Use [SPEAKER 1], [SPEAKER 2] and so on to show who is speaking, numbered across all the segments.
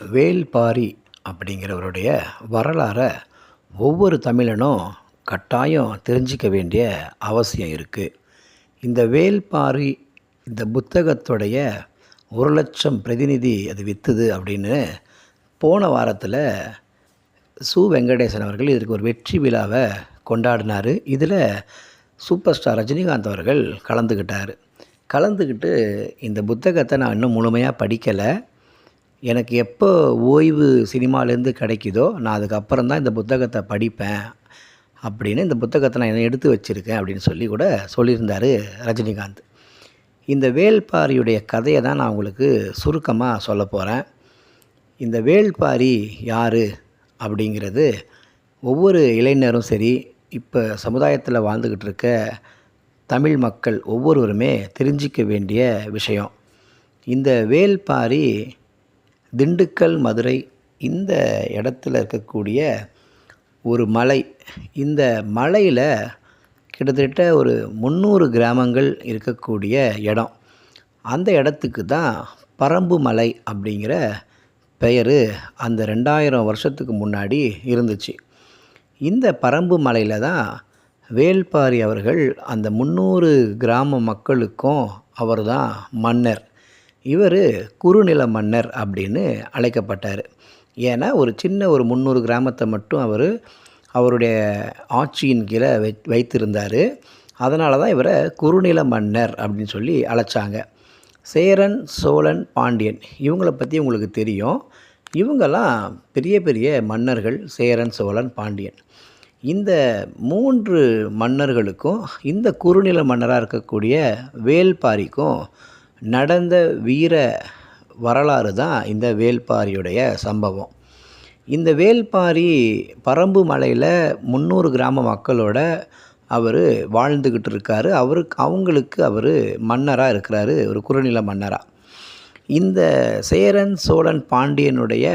[SPEAKER 1] வேல்பாரி அப்படிங்கிறவருடைய வரலாறை ஒவ்வொரு தமிழனும் கட்டாயம் தெரிஞ்சிக்க வேண்டிய அவசியம் இருக்குது இந்த வேல்பாரி இந்த புத்தகத்துடைய ஒரு லட்சம் பிரதிநிதி அது விற்றுது அப்படின்னு போன வாரத்தில் சு. வெங்கடேசன் அவர்கள் இதற்கு ஒரு வெற்றி விழாவை கொண்டாடினார். இதில் சூப்பர் ஸ்டார் ரஜினிகாந்த் அவர்கள் கலந்துக்கிட்டார் கலந்துக்கிட்டு இந்த புத்தகத்தை நான் இன்னும் முழுமையாக படிக்கலை. எனக்கு எப்போ ஓய்வு சினிமாலேருந்து கிடைக்குதோ நான் அதுக்கப்புறம் தான் இந்த புத்தகத்தை படிப்பேன் அப்படின்னு இந்த புத்தகத்தை நான் எடுத்து வச்சுருக்கேன் அப்படின்னு சொல்லி கூட சொல்லியிருந்தார் ரஜினிகாந்த். இந்த வேல்பாரியுடைய கதையை தான் நான் உங்களுக்கு சுருக்கமாக சொல்ல போகிறேன். இந்த வேல்பாரி யார் அப்படிங்கிறது ஒவ்வொரு இளைஞரும் சரி இப்போ சமுதாயத்தில் வாழ்ந்துக்கிட்டு இருக்க தமிழ் மக்கள் ஒவ்வொருவருமே தெரிஞ்சிக்க வேண்டிய விஷயம். இந்த வேல்பாரி திண்டுக்கல் மதுரை இந்த இடத்துல இருக்கக்கூடிய ஒரு மலை. இந்த மலையில் கிட்டத்தட்ட ஒரு முந்நூறு கிராமங்கள் இருக்கக்கூடிய இடம். அந்த இடத்துக்கு தான் பரம்பு மலை அப்படிங்கிற பெயர் அந்த ரெண்டாயிரம் வருஷத்துக்கு முன்னாடி இருந்துச்சு. இந்த பரம்பு மலையில் தான் வேல்பாரி அவர்கள் அந்த முந்நூறு கிராம மக்களுக்கும் அவர் தான் மன்னர். இவர் குறுநில மன்னர் அப்படின்னு அழைக்கப்பட்டார். ஏன்னா ஒரு சின்ன ஒரு முந்நூறு கிராமத்தை மட்டும் அவர் அவருடைய ஆட்சியின் கீழே வை வைத்திருந்தார். அதனால தான் இவரை குறுநில மன்னர் அப்படின்னு சொல்லி அழைச்சாங்க. சேரன் சோழன் பாண்டியன் இவங்கள பற்றி உங்களுக்கு தெரியும். இவங்கெல்லாம் பெரிய பெரிய மன்னர்கள் சேரன் சோழன் பாண்டியன். இந்த மூன்று மன்னர்களுக்கும் இந்த குறுநில மன்னராக இருக்கக்கூடிய வேல்பாரிக்கும் நடந்த வீர வரலாறு தான் இந்த வேல்பாரியுடைய சம்பவம். இந்த வேல்பாரி பரம்பு மலையில் முந்நூறு கிராம மக்களோட அவர் வாழ்ந்துக்கிட்டு இருக்காரு. அவருக்கு அவங்களுக்கு அவர் மன்னராக இருக்கிறாரு ஒரு குறுநில மன்னராக இந்த சேரன் சோழன் பாண்டியனுடைய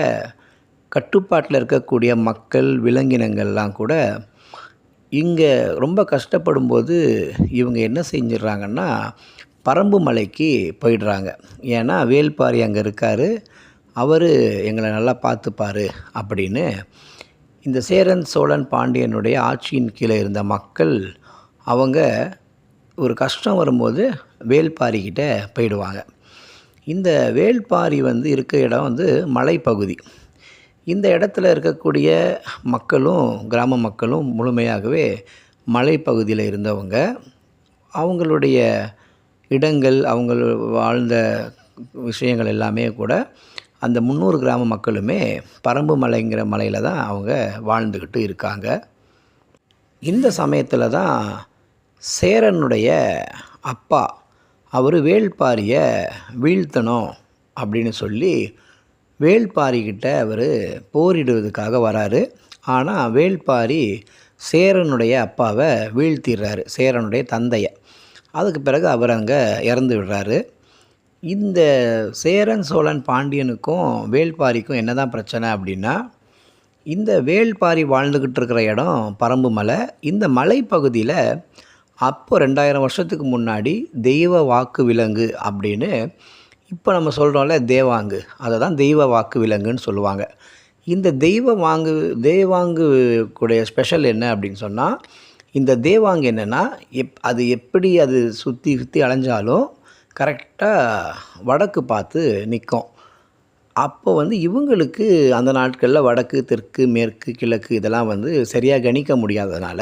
[SPEAKER 1] கட்டுப்பாட்டில் இருக்கக்கூடிய மக்கள் விலங்கினங்கள்லாம் கூட இங்கே ரொம்ப கஷ்டப்படும்போது இவங்க என்ன செஞ்சிடுறாங்கன்னா பரம்பு மலைக்கு போயிடுறாங்க. ஏன்னா வேல்பாரி அங்கே இருக்கார். அவர் எங்களை நல்லா பார்த்துப்பார் அப்படின்னு. இந்த சேரன் சோழன் பாண்டியனுடைய ஆட்சியின் கீழே இருந்த மக்கள் அவங்க ஒரு கஷ்டம் வரும்போது வேல்பாரிக்கிட்ட போயிடுவாங்க. இந்த வேல்பாரி வந்து இருக்க இடம் வந்து மலைப்பகுதி. இந்த இடத்துல இருக்கக்கூடிய மக்களும் கிராம மக்களும் முழுமையாகவே மலைப்பகுதியில் இருந்தவங்க. அவங்களுடைய இடங்கள் அவங்க வாழ்ந்த விஷயங்கள் எல்லாமே கூட அந்த முந்நூறு கிராம மக்களுமே பரம்பு மலைங்கிற மலையில் தான் அவங்க வாழ்ந்துக்கிட்டு இருக்காங்க. இந்த சமயத்தில் தான் சேரனுடைய அப்பா அவர் வேள்பாரியை வீழ்த்தணும் அப்படின்னு சொல்லி வேள்பாரிக்கிட்ட அவர் போரிடுவதுக்காக வராரு. ஆனால் வேள்பாரி சேரனுடைய அப்பாவை வீழ்த்திடுறாரு சேரனுடைய தந்தையை. அதுக்கு பிறகு அவர் அங்கே இறந்து விடுறாரு. இந்த சேரன் சோழன் பாண்டியனுக்கும் வேள்பாரிக்கும் என்ன தான் பிரச்சனை அப்படின்னா இந்த வேள்பாரி வாழ்ந்துக்கிட்டு இருக்கிற இடம் பரம்பு மலை. இந்த மலைப்பகுதியில் அப்போ ரெண்டாயிரம் வருஷத்துக்கு முன்னாடி தெய்வ வாக்கு விலங்கு அப்படின்னு இப்போ நம்ம சொல்கிறோம்ல தேவாங்கு. அதை தான் தெய்வ வாக்கு விலங்குன்னு சொல்லுவாங்க. இந்த தெய்வ வாங்கு தெய்வாங்கு கூடைய ஸ்பெஷல் என்ன அப்படின்னு சொன்னால் இந்த தேவாங்கு என்னென்னா எப் அது எப்படி அது சுற்றி சுற்றி அலைஞ்சாலும் கரெக்டாக வடக்கு பார்த்து நிற்கும் அப்போ வந்து இவங்களுக்கு அந்த நாட்களில் வடக்கு தெற்கு மேற்கு கிழக்கு இதெல்லாம் வந்து சரியாக கணிக்க முடியாததுனால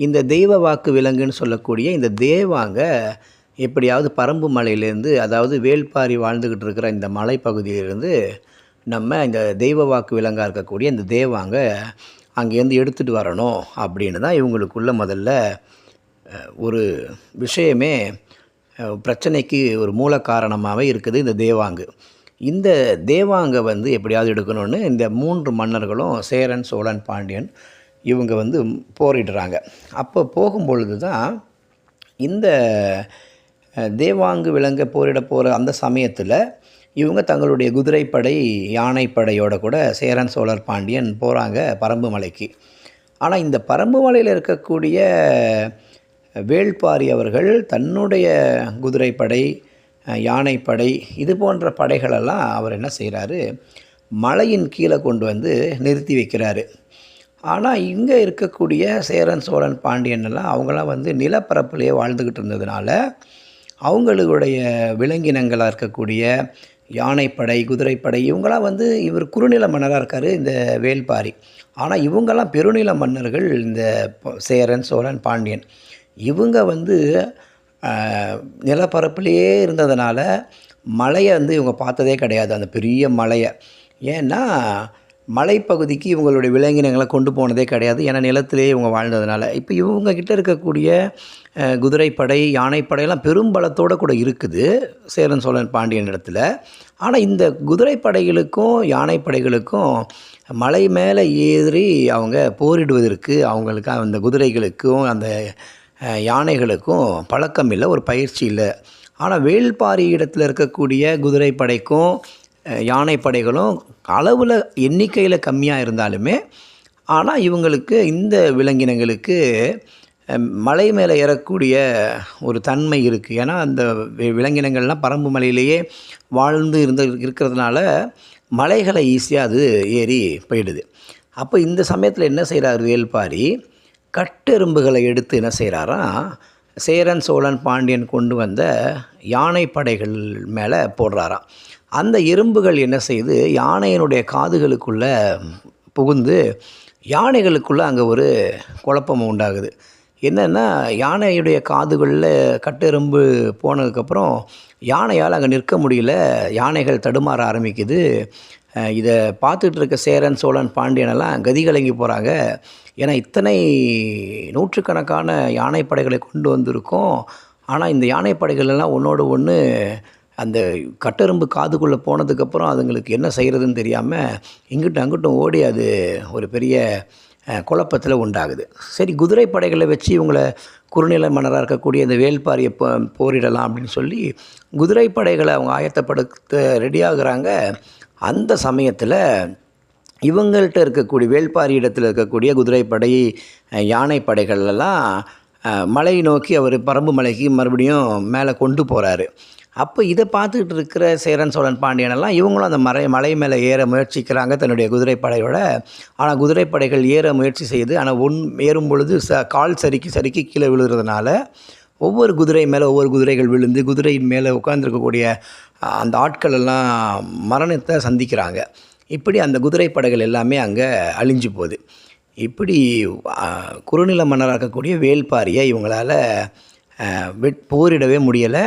[SPEAKER 1] இந்த தெய்வ வாக்கு விலங்குன்னு சொல்லக்கூடிய இந்த தேவாங்க எப்படியாவது பரம்பு மலையிலேருந்து அதாவது வேள்பாரி வாழ்ந்துக்கிட்டு இருக்கிற இந்த மலைப்பகுதியிலேருந்து நம்ம இந்த தெய்வ வாக்கு விலங்காக இருக்கக்கூடிய இந்த தேவாங்க அங்கேருந்து எடுத்துகிட்டு வரணும் அப்படின்னு தான் இவங்களுக்குள்ள முதல்ல ஒரு விஷயமே பிரச்சனைக்கு ஒரு மூல காரணமாகவே இருக்குது இந்த தேவாங்கு. இந்த தேவாங்க வந்து எப்படியாவது எடுக்கணும்னு இந்த மூன்று மன்னர்களும் சேரன் சோழன் பாண்டியன் இவங்க வந்து போரிடுறாங்க. அப்போ போகும்பொழுது தான் இந்த தேவாங்கு விலங்க போரிட போகிற அந்த சமயத்தில் இவங்க தங்களுடைய குதிரைப்படை யானைப்படையோட கூட சேரன் சோழர் பாண்டியன் போகிறாங்க பரம்பு மலைக்கு. ஆனால் இந்த பரம்பு மலையில் இருக்கக்கூடிய வேள்பாரி அவர்கள் தன்னுடைய குதிரைப்படை யானைப்படை இது போன்ற படைகளெல்லாம் அவர் என்ன செய்கிறாரு மலையின் கீழே கொண்டு வந்து நிறுத்தி வைக்கிறாரு. ஆனால் இங்கே இருக்கக்கூடிய சேரன் சோழன் பாண்டியன் எல்லாம் அவங்களாம் வந்து நிலப்பரப்புலேயே வாழ்ந்துக்கிட்டு இருந்ததுனால அவங்களுடைய விலங்கினங்களாக இருக்கக்கூடிய யானைப்படை குதிரைப்படை இவங்களாம் வந்து இவர் குறுநில மன்னராக இருக்கார் இந்த வேல்பாரி. ஆனால் இவங்கெல்லாம் பெருநில மன்னர்கள் இந்த சேரன் சோழன் பாண்டியன். இவங்க வந்து நிலப்பரப்புலேயே இருந்ததுனால மலையை வந்து இவங்க பார்த்ததே கிடையாது அந்த பெரிய மலையை. ஏன்னா மலைப்பகுதிக்கு இவங்களுடைய விலங்கினங்களை கொண்டு போனதே கிடையாது. ஏன்னா நிலத்திலேயே இவங்க வாழ்ந்ததுனால. இப்போ இவங்க கிட்ட இருக்கக்கூடிய குதிரைப்படை யானைப்படையெல்லாம் பெரும்பலத்தோடு கூட இருக்குது. சேரன் சோழன் பாண்டியன் இடத்துல. ஆனால் இந்த குதிரைப்படைகளுக்கும் யானைப்படைகளுக்கும் மலை மேலே ஏறி அவங்க போரிடுவதற்கு அவங்களுக்கு அந்த குதிரைகளுக்கும் அந்த யானைகளுக்கும் பழக்கம் இல்லை ஒரு பயிற்சி இல்லை. ஆனால் வேள்பாரி இடத்துல இருக்கக்கூடிய குதிரைப்படைக்கும் யானைப்படைகளும் அளவில் எண்ணிக்கையில் கம்மியாக இருந்தாலுமே ஆனால் இவங்களுக்கு இந்த விலங்கினங்களுக்கு மலை மேலே ஏறக்கூடிய ஒரு தன்மை இருக்குது ஏன்னா அந்த விலங்கினங்கள்லாம் பரம்பு மலையிலேயே வாழ்ந்து இருந்த இருக்கிறதுனால மலைகளை ஈஸியாக அது ஏறி போயிடுது. அப்போ இந்த சமயத்தில் என்ன செய்கிறார் வேல்பாரி? கட்டெரும்புகளை எடுத்து என்ன செய்கிறாராம் சேரன் சோழன் பாண்டியன் கொண்டு வந்த யானை படைகள் மேலே போடுறாராம். அந்த எறும்புகள் என்ன செய்யுது யானையினுடைய காதுகளுக்குள்ளே புகுந்து யானைகளுக்குள்ளே அங்கே ஒரு குழப்பம் உண்டாகுது. என்னென்னா யானையுடைய காதுகளில் கட்டெரும்பு போனதுக்கப்புறம் யானையால் அங்கே நிற்க முடியல. யானைகள் தடுமாற ஆரம்பிக்குது. இதை பார்த்துட்டு இருக்க சேரன் சோழன் பாண்டியனெல்லாம் கதிகலங்கி போகிறாங்க ஏன்னா இத்தனை நூற்றுக்கணக்கான யானைப்படைகளை கொண்டு வந்திருக்கோம். ஆனால் இந்த யானைப்படைகள் எல்லாம் ஒன்றோடு ஒன்று அந்த கட்டெரும்பு காதுக்குள்ளே போனதுக்கப்புறம் அதுங்களுக்கு என்ன செய்கிறதுன்னு தெரியாமல் இங்கிட்டும் அங்கிட்டும் ஓடி அது ஒரு பெரிய குழப்பத்தில் உண்டாகுது. சரி குதிரை படைகளை வச்சு இவங்களை குறுநில மன்னராக இருக்கக்கூடிய இந்த வேல்பாரியை போ போரிடலாம் அப்படின்னு சொல்லி குதிரை படைகளை அவங்க ஆயத்தப்படுத்த ரெடியாகிறாங்க அந்த சமயத்தில் இவங்கள்ட்ட இருக்கக்கூடிய வேள்பாரி இடத்துல இருக்கக்கூடிய குதிரைப்படை யானை யானைப்படைகள் மலையை நோக்கி அவர் பரம்பு மலைக்கு மறுபடியும் மேலே கொண்டு போகிறாரு அப்போ இதை பார்த்துக்கிட்டு இருக்கிற சேரன் சோழன் பாண்டியனெல்லாம் இவங்களும் அந்த மலை மலை மேலே ஏற முயற்சிக்கிறாங்க தன்னுடைய குதிரைப்படையோட. ஆனால் குதிரைப்படைகள் ஏற முயற்சி செய்து ஆனால் ஒன் ஏறும் பொழுது ச கால் சறுக்கி சறுக்கி கீழே விழுகிறதுனால ஒவ்வொரு குதிரை மேலே ஒவ்வொரு குதிரைகள் விழுந்து குதிரையின் மேலே உட்காந்துருக்கக்கூடிய அந்த ஆட்கள் எல்லாம் மரணத்தை சந்திக்கிறாங்க. இப்படி அந்த குதிரைப்படைகள் எல்லாமே அங்கே அழிஞ்சு போகுது. இப்படி குறுநில மன்னராக இருக்கக்கூடிய வேல்பாரியை இவங்களால் வெட் போரிடவே முடியலை.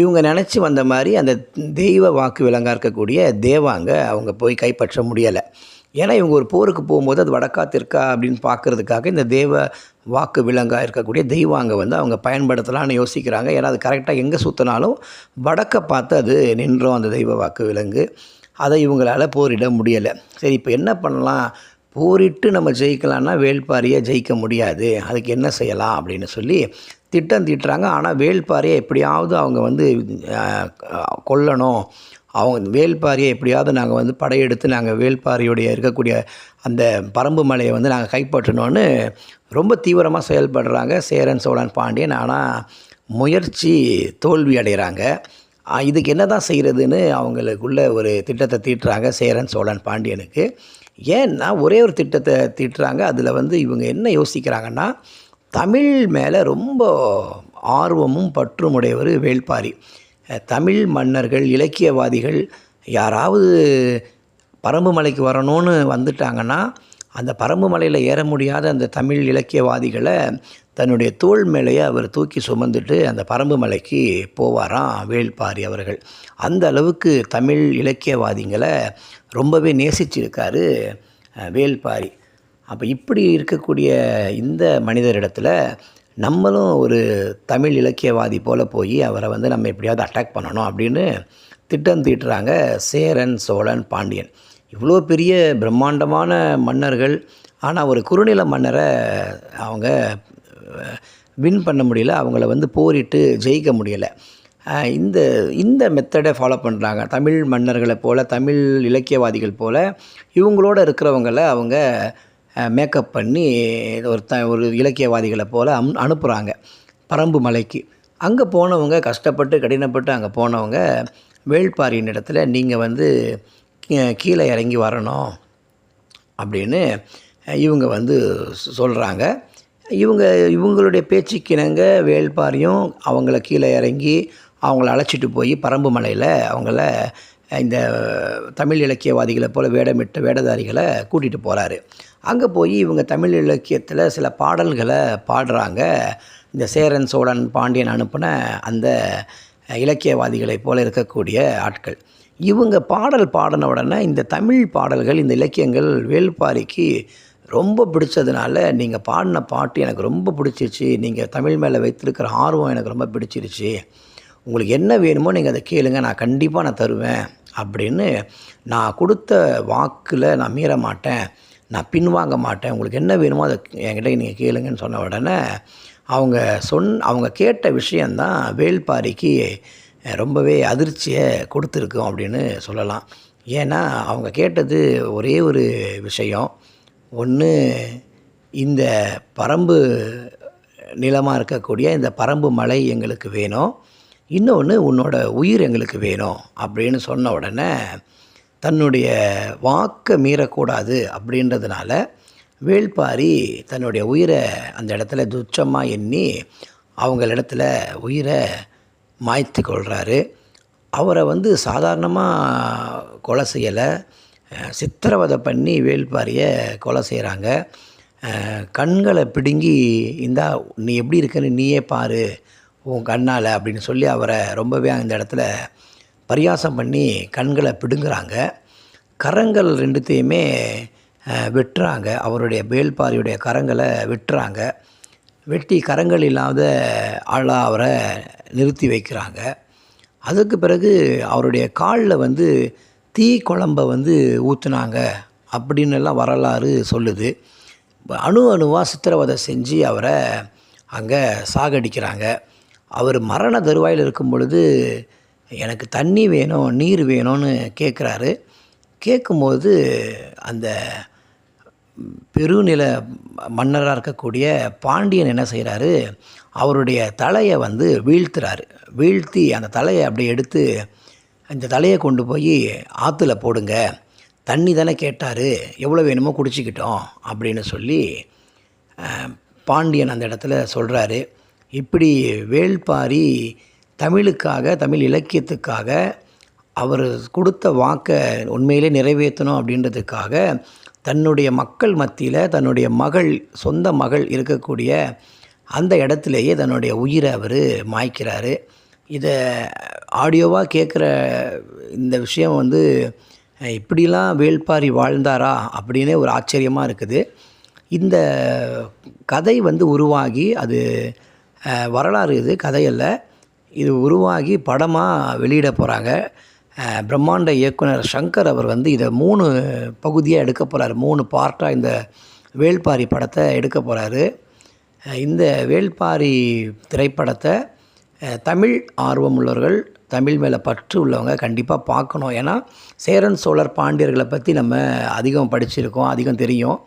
[SPEAKER 1] இவங்க நினச்சி வந்த மாதிரி அந்த தெய்வ வாக்கு விலங்காக இருக்கக்கூடிய தேவாங்க அவங்க போய் கைப்பற்ற முடியலை. ஏன்னா இவங்க ஒரு போருக்கு போகும்போது அது வடக்கா தெற்கா அப்படின்னு பார்க்குறதுக்காக இந்த தேவ வாக்கு விலங்காக இருக்கக்கூடிய தெய்வாங்க வந்து அவங்க பயன்படுத்தலாம்னு யோசிக்கிறாங்க. ஏன்னா அது கரெக்டாக எங்கே சுற்றினாலும் வடக்கை பார்த்து அது நின்றோம் அந்த தெய்வ வாக்கு விலங்கு. அதை இவங்களால் போரிட முடியலை. சரி இப்போ என்ன பண்ணலாம்? போரிட்டு நம்ம ஜெயிக்கலான்னா வேள்பாரியை ஜெயிக்க முடியாது. அதுக்கு என்ன செய்யலாம் அப்படின்னு சொல்லி திட்டம் தீட்டுறாங்க. ஆனால் வேள்பாரியை எப்படியாவது அவங்க வந்து கொல்லணும். அவங்க வேள்பாரியை எப்படியாவது நாங்கள் வந்து படையெடுத்து நாங்கள் வேள்பாரியுடைய இருக்கக்கூடிய அந்த பரம்பு மலையை வந்து நாங்கள் கைப்பற்றணும்னு ரொம்ப தீவிரமாக செயல்படுறாங்க. சேரன் சோழன் பாண்டியன். ஆனால் முயற்சி தோல்வி அடைகிறாங்க இதுக்கு என்ன தான் செய்கிறதுன்னு அவங்களுக்குள்ள ஒரு திட்டத்தை தீட்டுறாங்க சேரன் சோழன் பாண்டியனுக்கு. ஏன்னா ஒரே ஒரு திட்டத்தை தீட்டுறாங்க. அதில் வந்து இவங்க என்ன யோசிக்கிறாங்கன்னா தமிழ் மேலே ரொம்ப ஆர்வமும் பற்றும் உடையவர் வேள்பாரி. தமிழ் மன்னர்கள் இலக்கியவாதிகள் யாராவது பரம்பு மலைக்கு வரணும்னு வந்துட்டாங்கன்னா அந்த பரம்பு மலையில் ஏற முடியாத அந்த தமிழ் இலக்கியவாதிகளை தன்னுடைய தோள் மேலேயே அவர் தூக்கி சுமந்துட்டு அந்த பரம்பு மலைக்கு போவாராம் வேள்பாரி அவர்கள். அந்த அளவுக்கு தமிழ் இலக்கியவாதிகளை ரொம்பவே நேசிச்சிருக்காரு வேல்பாரி. அப்போ இப்படி இருக்கக்கூடிய இந்த மனிதரிடத்தில் நம்மளும் ஒரு தமிழ் இலக்கியவாதி போல் போய் அவரை வந்து நம்ம எப்படியாவது அட்டாக் பண்ணணும் அப்படின்னு திட்டம் தீட்டுறாங்க சேரன் சோழன் பாண்டியன். இவ்வளோ பெரிய பிரம்மாண்டமான மன்னர்கள் ஆனால் ஒரு குறுநில மன்னரை அவங்க வின் பண்ண முடியல அவங்கள வந்து போரிட்டு ஜெயிக்க முடியலை. இந்த இந்த மெத்தடை ஃபாலோ பண்ணுறாங்க தமிழ் மன்னர்களை போல் தமிழ் இலக்கியவாதிகள் போல் இவங்களோட இருக்கிறவங்கள அவங்க மேக்கப் பண்ணி ஒரு த ஒரு இலக்கியவாதிகளை போல் அம் அனுப்புகிறாங்க பரம்பு மலைக்கு. அங்கே போனவங்க கஷ்டப்பட்டு கடினப்பட்டு அங்கே போனவங்க வேள்பாரியின் இடத்துல நீங்கள் வந்து கீழே இறங்கி வரணும் அப்படின்னு இவங்க வந்து சொல்கிறாங்க இவங்க இவங்களுடைய பேச்சுக்கிணங்க வேள்பாரியும் அவங்கள கீழே இறங்கி அவங்கள அழைச்சிட்டு போய் பரம்பு மலையில் அவங்கள இந்த தமிழ் இலக்கியவாதிகளை போல் வேடமிட்ட வேடதாரிகளை கூட்டிகிட்டு போகிறாரு அங்கே போய் இவங்க தமிழ் இலக்கியத்தில் சில பாடல்களை பாடுறாங்க. இந்த சேரன் சோழன் பாண்டியன் அனுப்பின அந்த இலக்கியவாதிகளைப் போல இருக்கக்கூடிய ஆட்கள். இவங்க பாடல் பாடின உடனே இந்த தமிழ் பாடல்கள் இந்த இலக்கியங்கள் வேல்பாரிக்கு ரொம்ப பிடிச்சதுனால நீங்கள் பாடின பாட்டு எனக்கு ரொம்ப பிடிச்சிருச்சு. நீங்கள் தமிழ் மேலே வைத்திருக்கிற ஆர்வம் எனக்கு ரொம்ப பிடிச்சிருச்சு. உங்களுக்கு என்ன வேணுமோ நீங்கள் அதை கேளுங்க நான் கண்டிப்பாக நான் தருவேன் அப்படின்னு நான் கொடுத்த வாக்கில் நான் மீற மாட்டேன் நான் பின்வாங்க மாட்டேன். உங்களுக்கு என்ன வேணுமோ அதை என்கிட்ட நீங்கள் கேளுங்கன்னு சொன்ன உடனே அவங்க சொன் அவங்க கேட்ட விஷயந்தான் வேள்பாரிக்கு ரொம்பவே அதிர்ச்சியை கொடுத்துருக்கும் அப்படின்னு சொல்லலாம். ஏன்னா அவங்க கேட்டது ஒரே ஒரு விஷயம். ஒன்று இந்த பரம்பு நிலமாக இருக்கக்கூடிய இந்த பரம்பு மலை எங்களுக்கு வேணும். இன்னொன்று உன்னோட உயிர் எங்களுக்கு வேணும் அப்படின்னு சொன்ன உடனே தன்னுடைய வாக்கை மீறக்கூடாது அப்படின்றதுனால வேள்பாரி தன்னுடைய உயிரை அந்த இடத்துல துச்சமாக எண்ணி அவங்களிடத்துல உயிரை மாய்த்து கொள்கிறாரு அவரை வந்து சாதாரணமாக கொலை செய்யலை. சித்திரவதை பண்ணி வேள்பாரியை கொலை செய்கிறாங்க கண்களை பிடுங்கி இந்தா நீ எப்படி இருக்கன்னு நீயே பாரு உன் கண்ணால் அப்படின்னு சொல்லி அவரை ரொம்பவே அந்த இடத்துல பரியாசம் பண்ணி கண்களை பிடுங்குறாங்க. கரங்கள் ரெண்டுத்தையுமே வெட்டுறாங்க. அவருடைய வேள்பாரியுடைய கரங்களை வெட்டுறாங்க. வெட்டி கரங்கள் இல்லாத ஆளாக அவரை நிறுத்தி வைக்கிறாங்க. அதுக்கு பிறகு அவருடைய காலில் வந்து தீ குழம்ப வந்து ஊற்றுனாங்க அப்படின்னு எல்லாம் வரலாறு சொல்லுது. அணு அணுவாக சித்திரவதை செஞ்சு அவரை அங்கே சாகடிக்கிறாங்க. அவர் மரண தருவாயில் இருக்கும் பொழுது எனக்கு தண்ணி வேணும் நீர் வேணும்னு கேட்குறாரு. கேட்கும்போது அந்த பெருநில மன்னராக இருக்கக்கூடிய பாண்டியன் என்ன செய்கிறாரு? அவருடைய தலையை வந்து வீழ்த்துறாரு. வீழ்த்தி அந்த தலையை அப்படியே எடுத்து இந்த தலையை கொண்டு போய் ஆற்றுல போடுங்க. தண்ணி தானே கேட்டார். எவ்வளோ வேணுமோ குடிச்சிக்கிட்டோம் அப்படின்னு சொல்லி பாண்டியன் அந்த இடத்துல சொல்கிறாரு இப்படி வேள்பாரி தமிழுக்காக தமிழ் இலக்கியத்துக்காக அவர் கொடுத்த வாக்கை உண்மையிலே நிறைவேற்றணும் அப்படின்றதுக்காக தன்னுடைய மக்கள் மத்தியில் தன்னுடைய மகள் சொந்த மகள் இருக்கக்கூடிய அந்த இடத்துலையே தன்னுடைய உயிரை அவர் மாய்க்கிறாரு. இதை ஆடியோவாக கேட்குற இந்த விஷயம் வந்து இப்படிலாம் வேள்பாரி வாழ்ந்தாரா? அப்படின்னே ஒரு ஆச்சரியமாக இருக்குது. இந்த கதை வந்து உருவாகி அது வரலாறு இது கதையல்ல இது உருவாகி படமாக வெளியிட போகிறாங்க பிரம்மாண்ட இயக்குனர் சங்கர் அவர் வந்து இதை மூணு பகுதியாக எடுக்க போகிறாரு மூணு பார்ட்டாக இந்த வேள்பாரி படத்தை எடுக்க போகிறாரு இந்த வேள்பாரி திரைப்படத்தை தமிழ் ஆர்வம் உள்ளவர்கள் தமிழ் மேலே பற்று உள்ளவங்க கண்டிப்பாக பார்க்கணும். ஏன்னா சேரன் சோழர் பாண்டியர்களை பற்றி நம்ம அதிகம் படிச்சிருக்கோம் அதிகம் தெரியும்.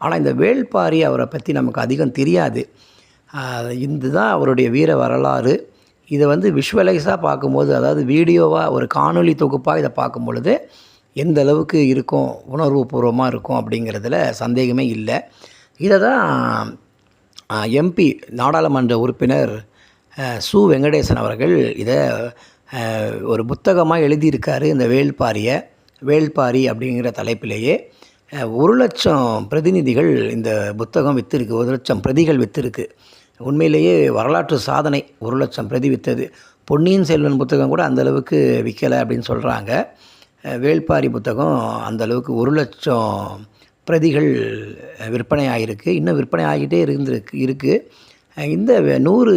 [SPEAKER 1] ஆனால் இந்த வேள்பாரி அவரை பற்றி நமக்கு அதிகம் தெரியாது. இது தான் அவருடைய வீர வரலாறு. இதை வந்து விஷுவலைஸாக பார்க்கும்போது அதாவது வீடியோவாக ஒரு காணொளி தொகுப்பாக இதை பார்க்கும் பொழுது எந்த அளவுக்கு இருக்கும் உணர்வுபூர்வமாக இருக்கும் அப்படிங்கிறதுல சந்தேகமே இல்லை. இதை தான் எம்பி நாடாளுமன்ற உறுப்பினர் சு. வெங்கடேசன் அவர்கள் இதை ஒரு புத்தகமாக எழுதியிருக்காரு இந்த வேள்பாரியை வேள்பாரி அப்படிங்கிற தலைப்பிலேயே. ஒரு லட்சம் பிரதிநிதிகள் இந்த புத்தகம் விற்றுருக்கு ஒரு லட்சம் பிரதிகள் விற்றுருக்கு உண்மையிலேயே வரலாற்று சாதனை ஒரு லட்சம் பிரதி விற்றது பொன்னியின் செல்வன் புத்தகம் கூட அந்த அளவுக்கு விற்கலை அப்படின்னு சொல்கிறாங்க வேள்பாரி புத்தகம் அந்தளவுக்கு ஒரு லட்சம் பிரதிகள் விற்பனை ஆகிருக்கு இன்னும் விற்பனை ஆகிட்டே இருந்திருக்கு இருக்குது இந்த நூறு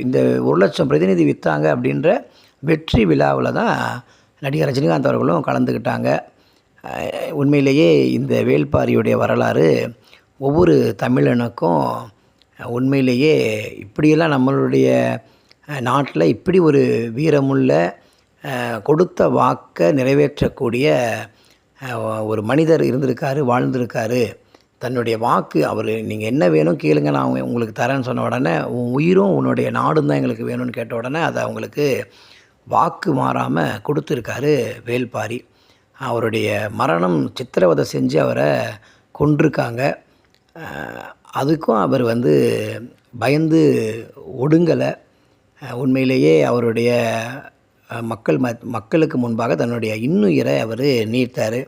[SPEAKER 1] இந்த ஒரு லட்சம் பிரதிநிதி விற்றாங்க அப்படின்ற வெற்றி விழாவில் தான் நடிகர் ரஜினிகாந்த் அவர்களும் கலந்துக்கிட்டாங்க. உண்மையிலேயே இந்த வேள்பாரியுடைய வரலாறு ஒவ்வொரு தமிழனுக்கும் உண்மையிலேயே இப்படியெல்லாம் நம்மளுடைய நாட்டில் இப்படி ஒரு வீரமுள்ள கொடுத்த வாக்கை நிறைவேற்றக்கூடிய ஒரு மனிதர் இருந்திருக்காரு வாழ்ந்திருக்காரு. தன்னுடைய வாக்கு அவர் நீங்கள் என்ன வேணும் கேளுங்க நான் உங்களுக்கு தரேன்னு சொன்ன உடனே உன் உயிரும் உன்னுடைய நாடும் தான் எங்களுக்கு வேணும்னு கேட்ட உடனே அதை அவங்களுக்கு வாக்கு மாறாமல் கொடுத்துருக்காரு வேள்பாரி. அவருடைய மரணம் சித்திரவதை செஞ்சு அவரை கொன்றிருக்காங்க. அதுக்கும் அவர் வந்து பயந்து ஒடுங்கலை. உண்மையிலேயே அவருடைய மக்கள் ம மக்களுக்கு முன்பாக தன்னுடைய இன்னுயிரை அவர் நீர்த்தார்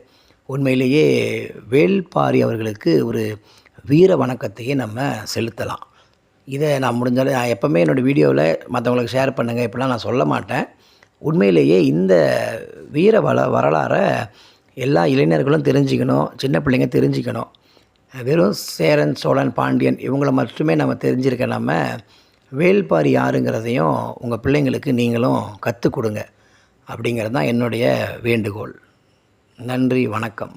[SPEAKER 1] உண்மையிலேயே வேள்பாரி அவர்களுக்கு ஒரு வீர வணக்கத்தையே நம்ம செலுத்தலாம். இதை நான் முடிஞ்சாலும் நான் எப்போவுமே என்னோடய வீடியோவில் மற்றவங்களுக்கு ஷேர் பண்ணுங்கள் இப்படிலாம் நான் சொல்ல மாட்டேன். உண்மையிலேயே இந்த வீர வள வரலாறை எல்லா இளைஞர்களும் தெரிஞ்சுக்கணும் சின்ன பிள்ளைங்க தெரிஞ்சுக்கணும். வெறும் சேரன் சோழன் பாண்டியன் இவங்களை மட்டுமே நம்ம தெரிஞ்சிருக்க நம்ம வேள்பாரி யாருங்கிறதையும் உங்கள் பிள்ளைங்களுக்கு நீங்களும் கற்றுக் கொடுங்க. அப்படிங்கிறது தான் என்னுடைய வேண்டுகோள். நன்றி வணக்கம்.